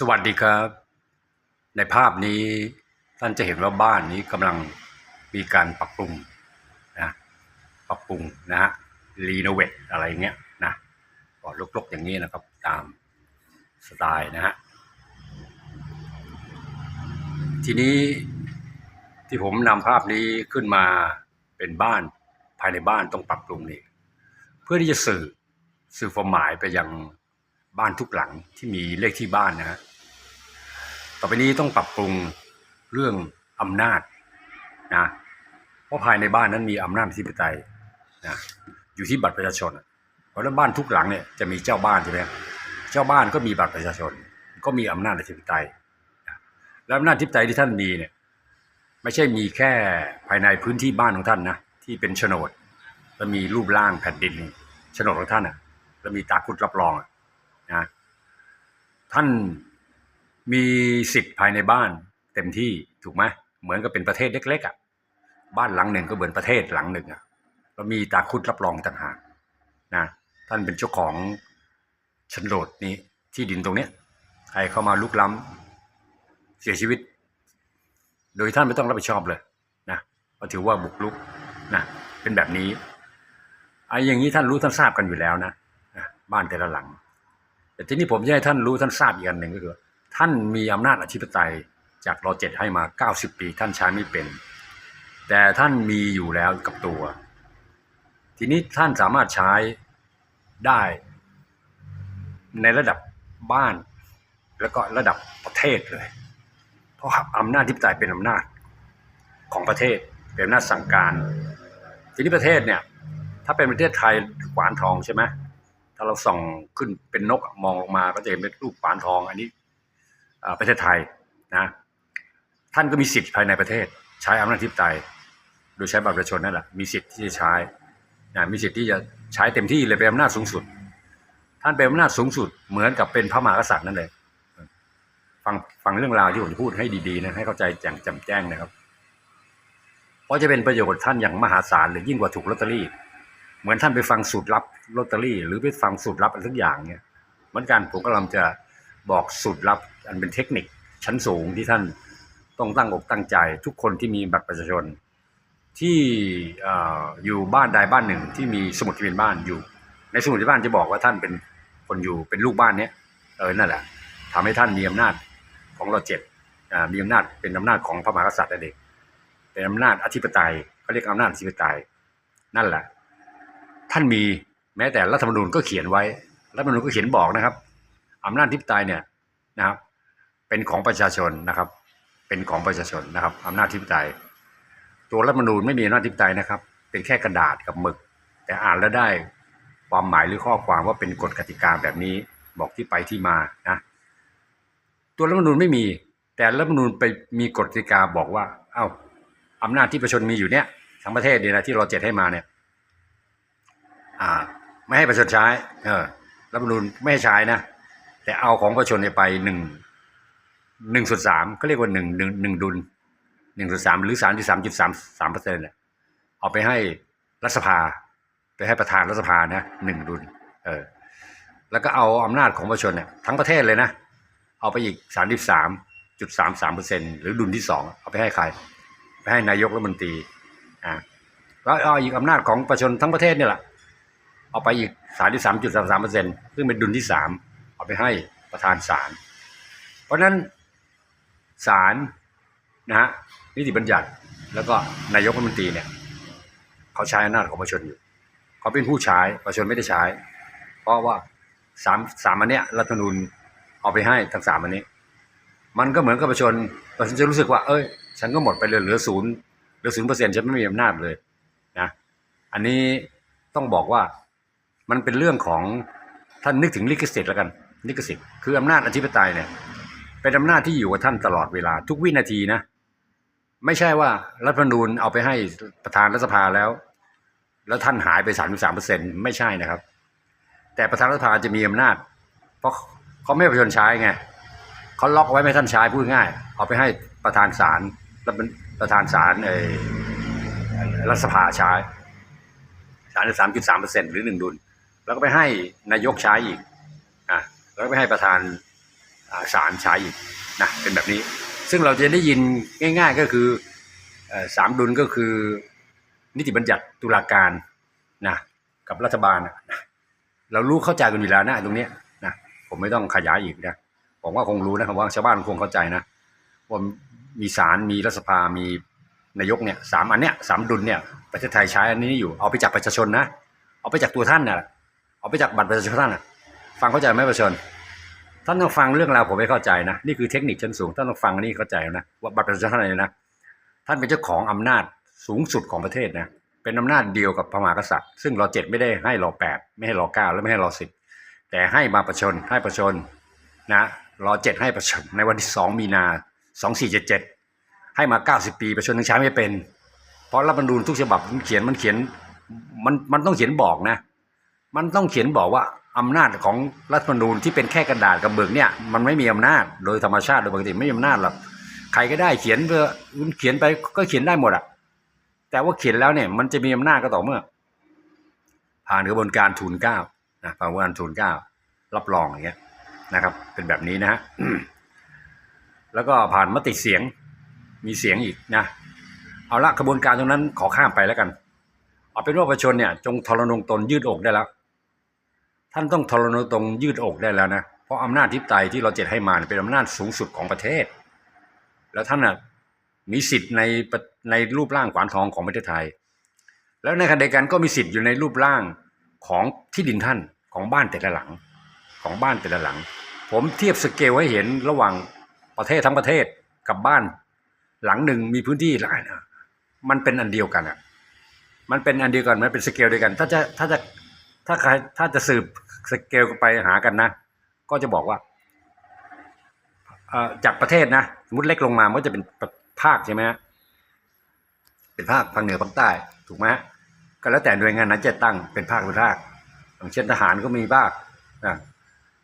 สวัสดีครับ ในภาพนี้ท่านจะเห็นว่าบ้านนี้กำลังมีการปรับปรุงนะปรับปรุงนะฮะรีโนเวทอะไรเงี้ยนะก็ลกๆอย่างนี้นะครับ ตามสไตล์นะฮะทีนี้ที่ผมนำภาพนี้ขึ้นมาเป็นบ้านภายในบ้านต้องปรับปรุงนี่เพื่อที่จะสื่อสื่อความหมายไปยังบ้านทุกหลังที่มีเลขที่บ้านนะฮะ อไปนี้ต้องปรับปรุงเรื่องอำนาจนะเพราะภายในบ้านนั้นมีอำนาจอธิปไตยนะอยู่ที่บัตรประชาชน เพราะนั้นบ้านทุกหลังเนี่ยจะมีเจ้าบ้านใช่ไหมเจ้าบ้านก็มีบัตรประชาชน ก็มีอำนาจอธิปไตยนะและอำนาจอธิปไตยที่ท่านมีเนี่ยไม่ใช่มีแค่ภายในพื้นที่บ้านของท่านนะที่เป็นโฉนดแล้วมีรูปร่างแผ่นดินโฉนดของท่านอะแล้วมีตาคุดรับรองอะนะท่าน มีสิทธิ์ภายในบ้านเต็มที่ถูกไหมเหมือนกับเป็นประเทศเล็ก ๆอะบ้านหลังหนึ่งก็เหมือนประเทศหลังหนึ่งอะแล้วมีตาคุดรับรองต่างหากนะท่านเป็นเจ้าของโฉนดนี้ที่ดินตรงเนี้ยใครเข้ามาลุกล้ำเสียชีวิต โดยท่านไม่ต้องรับผิดชอบเลยนะก็ถือว่าบุกรุกนะเป็นแบบนี้ไอ้อย่างนี้ท่านรู้ท่านทราบกันอยู่แล้วนะบ้านแต่ละหลัง แต่ที่นี้ผมจะให้ท่านรู้ท่านทราบอีกอันหนึ่งก็คือ ท่านมีอำนาจอธิปไตยจากรอเจ็ดให้มา 90 ปี ท่านใช้ไม่เป็น แต่ท่านมีอยู่แล้วกับตัว ทีนี้ท่านสามารถใช้ได้ในระดับบ้าน แล้วก็ระดับประเทศเลย เพราะอำนาจอธิปไตยเป็นอำนาจของประเทศเป็นอำนาจสั่งการ ทีนี้ประเทศเนี่ย ถ้าเป็นประเทศไทยขวานทองใช่ไหมถ้าเราส่องขึ้นเป็นนกมองลงมาก็จะเห็นเป็นรูปปานทอง อันนี้ ประเทศไทยนะท่านก็มีสิทธิ์ภายในประเทศ ใช้อำนาจอธิปไตยโดยใช้บัตรประชาชนนั่นแหละมีสิทธิ์ที่จะใช้นะมีสิทธิ์ที่จะใช้เต็มที่เลยเป็นอำนาจสูงสุด ท่านเป็นอำนาจสูงสุดเหมือนกับเป็นพระมหากษัตริย์นั่นเลยฟังฟังเรื่องราวที่ผมพูดให้ดีๆนะให้เข้าใจแจ่มแจ่มแจ้งนะครับ เพราะจะเป็นประโยชน์ท่านอย่างมหาศาลหรือยิ่งกว่าถูกลอตเตอรี่ เหมือนท่านไปฟังสูตรลับลอตเตอรี่ หรือไปฟังสูตรลับอะไรทุกอย่างเนี่ยเหมือนกันผมกำลังจะ บอกสูตรลับ อันเป็นเทคนิคชั้นสูงที่ท่านต้องตั้งอกตั้งใจทุกคนที่มีบัตรประชาชน ที่ออยู่บ้านใดบ้านหนึ่งที่มีสมุดทะเบียนบ้านอยู่ ในสมุดทะเบียนบ้านจะบอกว่าท่านเป็นคนอยู่เป็นลูกบ้านเนี้ยเออนั่นแหละทำให้ท่านมีอำนาจของเราเจ็ดมีอำนาจเป็นอำนาจของพระมหากษัตริย์นั่นเองเป็นอำนาจอธิปไตยเขาเรียกอำนาจอธิปไตยนั่นแหละ ท่านมีแม้แต่รัฐธรรมนูญก็เขียนไว้รัฐธรรมนูญก็เขียนบอกนะครับ อำนาจทิปไตยเนี่ยนะครับเป็นของประชาชนนะครับ เป็นของประชาชนนะครับอำนาจทิปไตย ตัวรัฐธรรมนูญไม่มีอำนาจทิปไตยนะครับ เป็นแค่กระดาษกับหมึก แต่อ่านแล้วได้ความหมายหรือข้อความว่าเป็นกฎกติกาแบบนี้บอกที่ไปที่มานะตัวรัฐธรรมนูญไม่มี แต่รัฐธรรมนูญไปมีกฎกติกาบอกว่า เอ้าอำนาจที่ประชาชนมีอยู่เนี่ยทั้งประเทศเนี่ยนะที่เราเจ็ดให้มาเนี่ยอ่า ไม่ให้ประชาชนใช้ เออรัฐธรรมนูญไม่ให้ใช้นะ แต่เอาของประชาชนไปหนึ่งหนึ่งส่วนสามก็เรียกว่าหนึ่งหนึ่งหนึ่งดุลหนึ่งส่วนสามหรือสามจุดสามจุดสามสามเปอร์เซ็นต์เนี่ยเอาไปให้รัฐสภา ไปให้ประธานรัฐสภานะหนึ่งดุลเออแล้วก็เอาอำนาจของประชาชนเนี่ยทั้งประเทศเลยนะ เอาไปอีกสามสิบสามจุดสามสามเปอร์เซ็นต์หรือดุลที่สองเอาไปให้ใคร ไปให้นายกรัฐมนตรีอ่าแล้วเอาอีกอำนาจของประชาชนทั้งประเทศเนี่ยแหละเอาไปอีกสามที่สามจุดสามสามเปอร์เซ็นต์ซึ่งเป็นดุลที่สาม เอาไปให้ประธานศาลเพราะนั้นศาลนะฮะนิติบัญญัติแล้วก็นายกรัฐมนตรีเนี่ยเขาใช้อำนาจของประชาชนอยู่เขาเป็นผู้ใช้ประชาชนไม่ได้ใช้ เพราะว่าสามสามอันเนี้ยรัฐธรรมนูญเอาไปให้ทั้งสามอันนี้ มันก็เหมือนกับประชาชนประชาชนจะรู้สึกว่า เอ้ย ฉันก็หมดไปเลยเหลือศูนย์เหลือศูนย์เปอร์เซ็นต์ฉันไม่มีอำนาจเลยนะอันนี้ต้องบอกว่ามันเป็นเรื่องของท่านนึกถึงลิขสิทธิ์แล้วกัน ลิขสิทธิ์คืออำนาจอธิปไตยเนี่ยเป็นอำนาจที่อยู่กับท่านตลอดเวลา ทุกวินาทีนะ ไม่ใช่ว่ารัฐธรรมนูญเอาไปให้ประธานรัฐสภาแล้ว แล้วท่านหายไปสามสามเปอร์เซ็นไม่ใช่นะครับ แต่ประธานรัฐสภาจะมีอำนาจ เพราะเขาไม่ประชาชนใช้ไงเขาล็อกไว้ไม่ท่านใช้พูดง่าย เอาไปให้ประธานศาลแล้วประธานศาลเออรัฐสภาใช้สามสามจุดสามเปอร์เซ็นหรือหนึ่งดุลแล้วก็ไปให้นายกใช้อีก แล้วก็ไปให้ประธานออ่าศาลใช้อีกนะเป็นแบบนี้ ซึ่งเราจะได้ยินง่าย ๆก็คือสามดุลก็คือนิติบัญญัติตุลาการนะกับรัฐบาลนะเรารู้เข้าใจกันอยู่แล้วนะตรงนี้นะผมไม่ต้องขยายอีกนะผมว่าคงรู้นะครับว่าชาวบ้านคงเข้าใจนะว่ามีศาลมีรัฐสภามีนายกเนี่ยสามอันเนี้ยสามดุลเนี่ยประเทศไทยใช้อันนี้อยู่เอาไปจากประชาชนนะเอาไปจากตัวท่านน่ะเอาไปจากบัตรประชาชนท่านน่ะ ฟังเข้าใจไหมประชาชนท่านต้องฟังเรื่องราวผมไม่เข้าใจนะนี่คือเทคนิคชั้นสูงท่านต้องฟังอันนี้เข้าใจนะว่าบัตรประชาชนท่านอะไรนะท่านเป็นเจ้าของอำนาจสูงสุดของประเทศนะเป็นอำนาจเดียวกับพระมหากษัตริย์ ซึ่งรอเจ็ดไม่ได้ให้รอแปดไม่ให้รอเก้าและไม่ให้รอสิบแต่ให้มาประชาชนให้ประชาชนนะรอเจ็ดให้ประชาชนในวันที่สองมีนาสองสี่เจ็ดเจ็ดให้มาเก้าสิบปีประชาชนยังใช้ไม่เป็น เพราะรัฐธรรมนูญทุกฉบับมันเขียนมันเขียนมันมันต้องเขียนบอกนะ มันต้องเขียนบอกว่า อำนาจของรัฐธรรมนูญที่เป็นแค่กระดาษกับเบิกเนี่ยมันไม่มีอำนาจโดยธรรมชาติโดยปกติไม่มีอำนาจหรอกใครก็ได้เขียนเพื่อเขียนไปก็เขียนได้หมดอะแต่ว่าเขียนแล้วเนี่ยมันจะมีอำนาจก็ต่อเมื่อ ผ่านกระบวนการทูลเก้านะผ่านกระบวนการทูลเก้ารับรองอย่างเงี้ยนะครับ เป็นแบบนี้นะฮะแล้วก็ผ่านมติเสียงมีเสียงอีกนะเอาละกระบวนการตรงนั้นขอข้ามไปแล้วกัน เอาเป็นว่าประชาชนเนี่ย จงทรนงตนยืดอกได้แล้ว ท่านต้องทรนงตนยืดอกได้แล้วนะ เพราะอำนาจทิพย์ไตรที่เราเจ็ดให้มาเป็นอำนาจสูงสุดของประเทศ แล้วท่านน่ะมีสิทธิ์ในในรูปร่างขวานทองของประเทศไทย แล้วในขณะเดียวกันก็มีสิทธิ์อยู่ในรูปร่างของที่ดินท่านของบ้านแต่ละหลัง ของบ้านแต่ละหลัง ผมเทียบสเกลให้เห็นระหว่างประเทศทั้งประเทศกับบ้าน หลังหนึ่งมีพื้นที่หลายนะมันเป็นอันเดียวกันอะมันเป็นอันเดียวกันมันเป็นสเกลเดียวกัน ถ้าจะถ้าจะ ถ้าใครถ้าจะสืบสเกลไปหากันนะ ก็จะบอกว่าจากประเทศนะสมมติเล็กลงมามันก็จะเป็นภาคใช่ไหมฮะเป็นภาคภาคเหนือภาคใต้ ถูกไหมก็แล้วแต่หน่วยงานนั้นจะตั้งเป็นภาคเป็นภาคอย่างเช่นทหารก็มีภาคอะ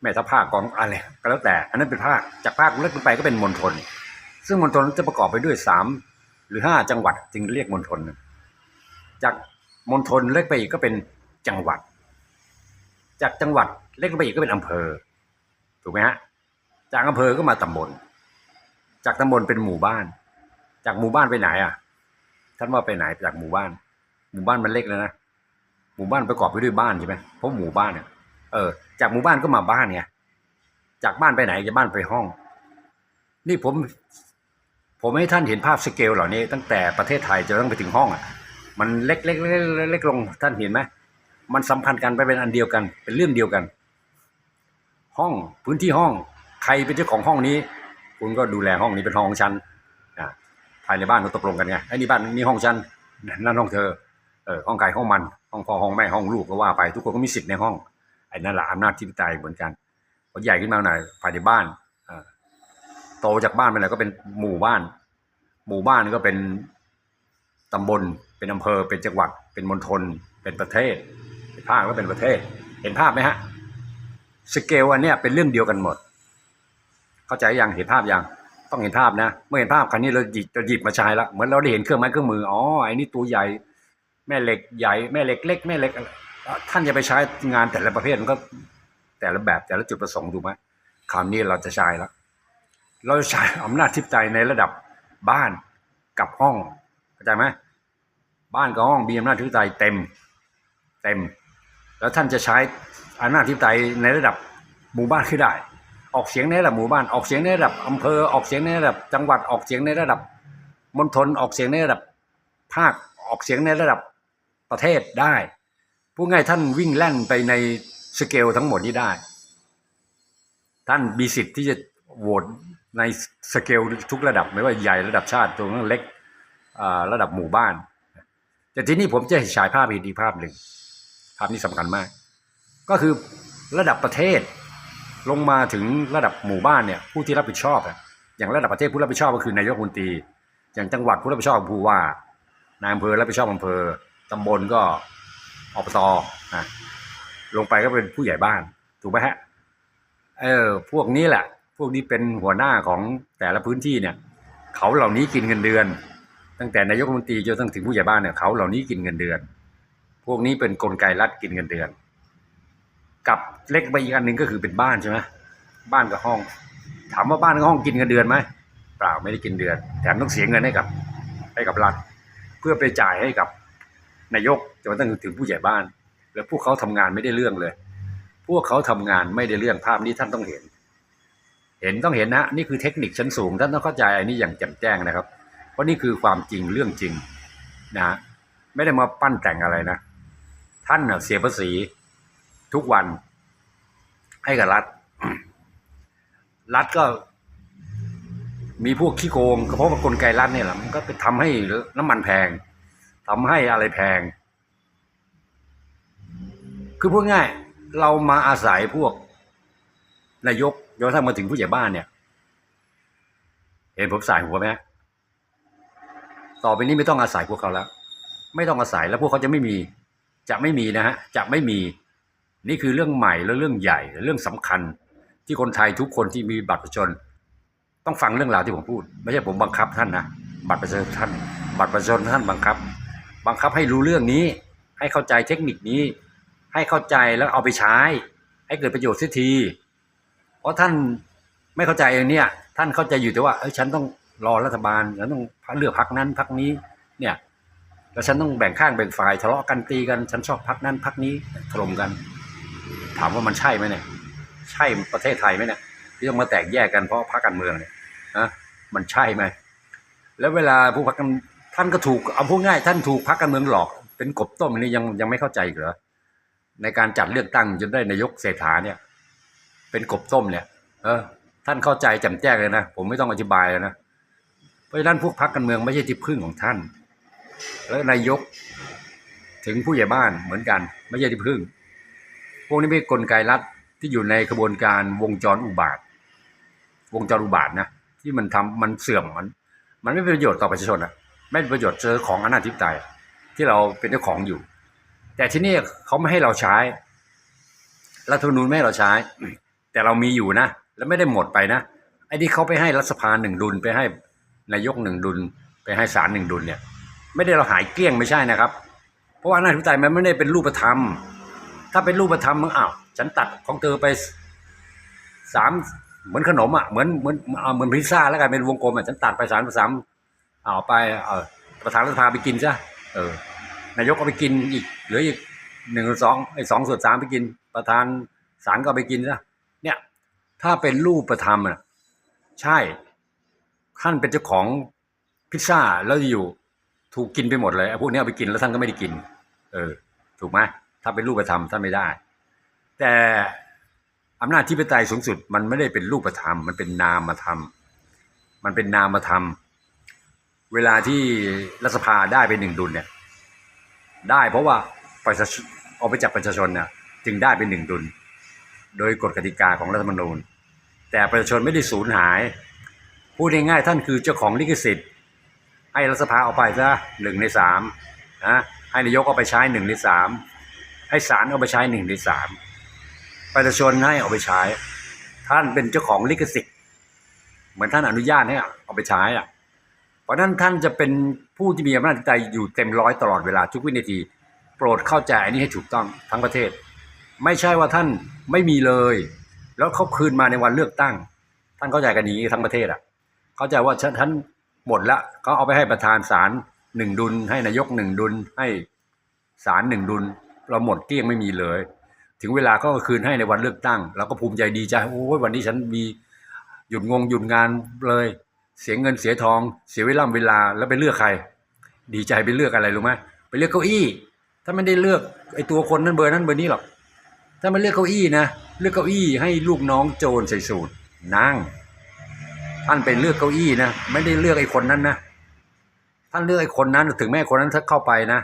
แม่ทัพภาคกองอะไรก็แล้วแต่ อันนั้นเป็นภาคจากภาคเล็กลงไปก็เป็นมณฑลซึ่งมณฑลจะประกอบไปด้วยสามหรือห้าจังหวัดจึงเรียกมณฑลจากมณฑลเล็กไปอีกก็เป็นจังหวัด จากจังหวัดเล็กลงไปอีกก็เป็นอำเภอ ถูกไหมฮะ จากอำเภอก็มาตำบล จากตำบลเป็นหมู่บ้าน จากหมู่บ้านไปไหนอะ ท่านว่าไปไหนจากหมู่บ้าน หมู่บ้านมันเล็กแล้วนะ หมู่บ้านประกอบไปด้วยบ้านใช่ไหมเพราะหมู่บ้านเนี่ย เออ จากหมู่บ้านก็มาบ้านไง จากบ้านไปไหนจากบ้านไปห้อง นี่ผม ผมให้ท่านเห็นภาพสเกลเหล่านี้ ตั้งแต่ประเทศไทยจนต้องไปถึงห้องอะ มันเล็กเล็กเล็กเล็กลง ท่านเห็นไหม มันสัมพันธ์กันไปเป็นอันเดียวกัน เป็นเรื่องเดียวกัน ห้องพื้นที่ห้องใครเป็นเจ้าของห้องนี้ คุณก็ดูแลห้องนี้เป็นห้องของฉันอ่าภายในบ้านก็ตกลงกันไงไอ้นี่บ้านนี่ห้องฉันนั่นห้องเธอเออห้องใครห้องมันห้องพ่อห้องแม่ห้องลูกก็ว่าไป ทุกคนก็มีสิทธิ์ในห้องไอ้นั่นแหละอำนาจที่ตายเหมือนกันพอใหญ่ขึ้นมาหน่อยภายในบ้านอ่าโตจากบ้านไปไหนก็เป็นหมู่บ้าน หมู่บ้านก็เป็นตำบลเป็นอำเภอเป็นจังหวัดเป็นมณฑลเป็นประเทศ เป็นภาคก็เป็นประเทศ เห็นภาพไหมฮะสเกลอันเนี้ยเป็นเรื่องเดียวกันหมด เข้าใจยังเห็นภาพยังต้องเห็นภาพนะ เมื่อเห็นภาพครั้นี้เราหยิบเราหยิบมาใช้ละเหมือนเราได้เห็นเครื่องไม้เครื่องมืออ๋อไอ้นี่ตัวใหญ่ แม่เหล็กใหญ่แม่เหล็กเล็กแม่เหล็กท่านจะไปใช้งานแต่ละประเภทมันก็แต่ละแบบแต่ละจุดประสงค์ถูกไหมคราวนี้เราจะใช้แล้วเราจะใช้อำนาจทิพย์ใจในระดับบ้านกับห้องเข้าใจไหมบ้านกับห้องมีอำนาจทิพย์ใจเต็ม เต็ม แล้วท่านจะใช้อำนาจทิพย์ใจในระดับหมู่บ้านขึ้นได้ ออกเสียงในระดับหมู่บ้าน ออกเสียงในระดับอำเภอ ออกเสียงในระดับ จังหวัด ออกเสียงในระดับมณฑล ออกเสียงในระดับภาค ออกเสียงในระดับประเทศได้พูดง่ายท่านวิ่งแล่นไปในสเกลทั้งหมดนี้ได้ ท่านมีสิทธิ์ที่จะโหวตในสเกลทุกระดับไม่ว่าใหญ่ระดับชาติตัวนั้นเล็กระดับหมู่บ้าน แต่ที่นี่ผมจะฉายภาพอีกดีภาพหนึ่ง ภาพนี้สำคัญมาก ก็คือระดับประเทศ ลงมาถึงระดับหมู่บ้านเนี่ยผู้ที่รับผิดชอบอย่างระดับประเทศผู้รับผิดชอบก็คือนายกรัฐมนตรี อย่างจังหวัดผู้รับผิดชอบผู้ว่านายอำเภอรับผิดชอบอำเภอตำบลก็อบตนะลงไปก็เป็นผู้ใหญ่บ้าน ถูกไหมฮะเออพวกนี้แหละ พวกนี้เป็นหัวหน้าของแต่ละพื้นที่เนี่ย เขาเหล่านี้กินเงินเดือน ตั้งแต่นายกรัฐมนตรีจนถึงผู้ใหญ่บ้านเนี่ยเขาเหล่านี้กินเงินเดือน พวกนี้เป็นกลไกรัฐกินเงินเดือน กับเล็กไปอีกอันหนึ่งก็คือเป็นบ้านใช่ไหมบ้านกับห้อง ถามว่าบ้านกับห้องกินเงินเดือนไหมเปล่าไม่ได้กินเดือนแถมต้องเสียเงินให้กับ ให้กับรัฐเพื่อไปจ่ายให้กับนายกจนกระทั่งถึงผู้ใหญ่บ้าน แล้วพวกเขาทำงานไม่ได้เรื่องเลย พวกเขาทำงานไม่ได้เรื่องภาพนี้ท่านต้องเห็น เห็นต้องเห็นนะ นี่คือเทคนิคชั้นสูงท่านต้องเข้าใจอันนี้อย่างแจ่มแจ้งนะครับ เพราะนี่คือความจริงเรื่องจริงนะฮะไม่ได้มาปั้นแต่งอะไรนะ ท่านเสียภาษีทุกวัน ให้กับรัฐ รัฐก็ มีพวกขี้โกงก็เพราะว่ากลไกรัฐเนี่ยแหละมันก็ไปทำให้น้ำมันแพงทำให้อะไรแพง คือพูดง่าย เรามาอาศัยพวก นายกจนกระทั่งมาถึงผู้ใหญ่บ้านเนี่ย เห็นผมสายหัวไหมต่อไปนี้ไม่ต้องอาศัยพวกเขาแล้ว ไม่ต้องอาศัยแล้วพวกเขาจะไม่มี จะไม่มีนะฮะจะไม่มี นี่คือเรื่องใหม่และเรื่องใหญ่และเรื่องสำคัญ ที่คนไทยทุกคนที่มีบัตรประชาชน ต้องฟังเรื่องราวที่ผมพูด ไม่ใช่ผมบังคับท่านนะบัตรประชาชนท่าน บัตรประชาชนท่านบังคับ บังคับให้รู้เรื่องนี้ ให้เข้าใจเทคนิคนี้ ให้เข้าใจแล้วเอาไปใช้ ให้เกิดประโยชน์สีที เพราะท่านไม่เข้าใจเองเนี่ย ท่านเข้าใจอยู่แต่ว่าเอ้ยฉันต้องรอรัฐบาลฉันต้องเลือกพักนั้นพักนี้ เนี่ย แล้วฉันต้องแบ่งข้างแบ่งฝ่ายทะเลาะกันตีกัน ฉันชอบพักนั้นพักนี้ถล่มกัน ถามว่ามันใช่ไหมเนี่ย ใช่ประเทศไทยไหมเนี่ยที่ต้องมาแตกแยกกันเพราะพรรคการเมืองเนี่ยนะมันใช่ไหมแล้วเวลาผู้พรรคการท่านก็ถูกเอาพูดง่าย ท่านถูกพรรคการเมืองหลอก เป็นกบต้มอันนี้ยังยังไม่เข้าใจเหรอในการจัดเลือกตั้งจนได้นายกเศรษฐาเนี่ย เป็นกบต้มเนี่ย เออ ท่านเข้าใจแจ่มแจ้งเลยนะผมไม่ต้องอธิบายเลยนะเพราะฉะนั้นพวกพรรคการเมืองไม่ใช่ที่พึ่งของท่าน แล้วนายกถึงผู้ใหญ่บ้านเหมือนกัน ไม่ใช่ที่พึ่ง พวกนี้เป็นกลไกรัฐที่อยู่ในกระบวนการวงจรอุบาท วงจรอุบาทนะที่มันทำมันเสื่อมมัน มันไม่เป็นประโยชน์ต่อประชาชนอะไม่เป็นประโยชน์เจอของอนาธิปไตยที่เราเป็นเจ้าของอยู่ แต่ที่นี่เขาไม่ให้เราใช้รัฐธรรมนูญไม่ให้เราใช้ แต่เรามีอยู่นะแล้วไม่ได้หมดไปนะไอ้ที่เขาไปให้รัฐสภาหนึ่งดุลไปให้นายกหนึ่งดุล ไปให้ศาลหนึ่งดุลเนี่ย ไม่ได้เราหายเกลี้ยงไม่ใช่นะครับ เพราะว่าอำนาจธิปไตยมันไม่ได้เป็นรูปธรรม ถ้าเป็นรูปธรรมมึงอ้าวฉันตัดของเธอไปสามเหมือนขนมอะเหมือนเหมือนเอาเหมือนพิซซ่าแล้วกันเป็นวงกลมอะฉันตัดไปสามสามเอาไปเออประธานรัฐสภาไปกินซะเออนายกก็ไปกินอีกเหลืออีกหนึ่งสองไอ้สองส่วนสามไปกิน ประธานศาลก็ไปกินซะเนี่ย ถ้าเป็นรูปธรรมอะใช่ท่านเป็นเจ้าของพิซซ่าแล้วอยู่ ถูกกินไปหมดเลยไอ้พวกนี้เอาไปกินแล้วท่านก็ไม่ได้กิน เออ ถูกไหมถ้าเป็นรูปธรรมท่านไม่ได้ แต่อำนาจที่ปไตยสูงสุด มันไม่ได้เป็นรูปธรรม มันเป็นนามธรรม มันเป็นนามธรรม เวลาที่รัฐสภาได้ไปหนึ่งดุลเนี่ย ได้เพราะว่าประชาชนเอาไปจากประชาชนเนี่ยจึงได้เป็นหนึ่งดุล โดยกฎกติกาของรัฐธรรมนูญ แต่ประชาชนไม่ได้สูญหาย พูดง่ายๆท่านคือเจ้าของลิขสิทธิ์ ให้รัฐสภาเอาไปซะหนึ่งในสามนะให้นายกเอาไปใช้หนึ่งในสามให้ศาลเอาไปใช้หนึ่งในสามประชาชนให้เอาไปใช้ ท่านเป็นเจ้าของลิขสิทธิ์ เหมือนท่านอนุญาตให้เอาไปใช้อะเพราะนั้นท่านจะเป็นผู้ที่มีอำนาจใจอยู่เต็มร้อยตลอดเวลาทุกวินาที โปรดเข้าใจอันนี้ให้ถูกต้องทั้งประเทศ ไม่ใช่ว่าท่านไม่มีเลย แล้วเขาคืนมาในวันเลือกตั้ง ท่านเข้าใจกันอย่างนี้ทั้งประเทศอะ เข้าใจว่าฉันท่าน หมดละเขาเอาไปให้ประธานศาลหนึ่งดุล ให้นายกหนึ่งดุล ให้ศาลหนึ่งดุล เราหมดเกลี้ยงไม่มีเลย ถึงเวลาก็คืนให้ในวันเลือกตั้งเราก็ภูมิใจดีใจโอ้ยวันนี้ฉันมีหยุดงงหยุดงานเลย เสียเงินเสียทอง เสียเวลาเวลาแล้วไปเลือกใคร ดีใจไปเลือกอะไรรู้ไหมไปเลือกเก้าอี้ ถ้าไม่ได้เลือกไอ้ตัวคนนั้นเบอร์นั้นเบอร์นี้หรอกถ้าไมันเลือกเก้าอี้นะเลือกเก้าอี้ให้ลูกน้องโจรใส่สูตรนั่ง ท่านไปเลือกเก้าอี้นะไม่ได้เลือกไอ้คนนั้นนะท่านเลือกไอ้คนนั้นถึงแม้คนนั้นถ้าเข้าไปนะ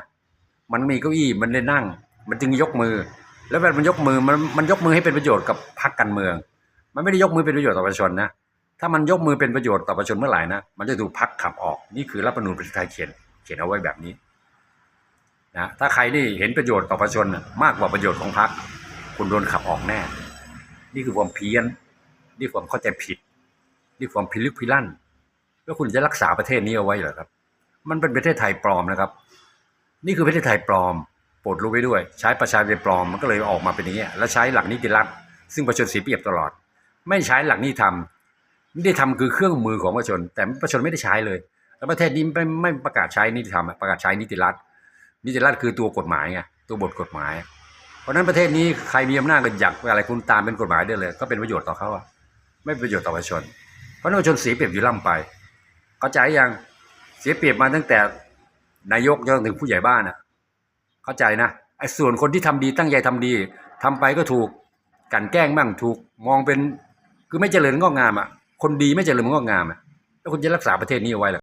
มันมีเก้าอี้มันได้นั่ง มันจึงยกมือ แล้วเวลามันยกมือมันมันยกมือให้เป็นประโยชน์กับพรรคการเมือง มันไม่ได้ยกมือเป็นประโยชน์ต่อประชาชนนะถ้ามันยกมือเป็นประโยชน์ต่อประชาชนเมื่อไหร่นะมันจะถูกพรรคขับออกนี่คือรัฐธรรมนูญประเทศไทยเขียนเขียนเอาไว้แบบนี้นะถ้าใครนี่เห็นประโยชน์ต่อประชาชนมากกว่าประโยชน์ของพรรคคุณโดนขับออกแน่ นี่คือความเพี้ยน นี่ความเข้าใจผิด นี่ความพิลึกพิลั่นแล้วคุณจะรักษาประเทศนี้เอาไว้เหรอครับ มันเป็นประเทศไทยปลอมนะครับ นี่คือประเทศไทยปลอมโปรดรู้ไว้ด้วย ใช้ประชาธิปไตยปลอมมันก็เลยออกมาเป็นอย่างนี้แล้วใช้หลักนิติรัฐซึ่งประชาชนเสียเปรียบตลอด ไม่ใช้หลักนิติธรรมนิติธรรมคือเครื่องมือของประชาชน แต่ประชาชนไม่ได้ใช้เลย แล้วประเทศนี้ไม่ไม่ประกาศใช้นิติธรรมประกาศใช้นิติรัฐนิติรัฐคือตัวกฎหมายไงตัวบทกฎหมาย เพราะนั้นประเทศนี้ใครมีอำนาจก็อยากอะไรคุณตามเป็นกฎหมายได้เลย ก็เป็นประโยชน์ต่อเขาอะไม่เป็นประโยชน์ต่อประชาชน พราะนชาชนเสียเปรียบอยู่ล่ำไป เข้าใจยังเสียเปรียบมาตั้งแต่นายกจนถึงผู้ใหญ่บ้านอะเข้าใจนะไอ้ส่วนคนที่ทำดีตั้งใจทำดีทำไปก็ถูกกันแกล้งบ้างถูกมองเป็นคือไม่เจริญงอกงามอะคนดีไม่เจริญงอกงามอะแล้วคุณจะรักษาประเทศนี้เอาไว้หรอ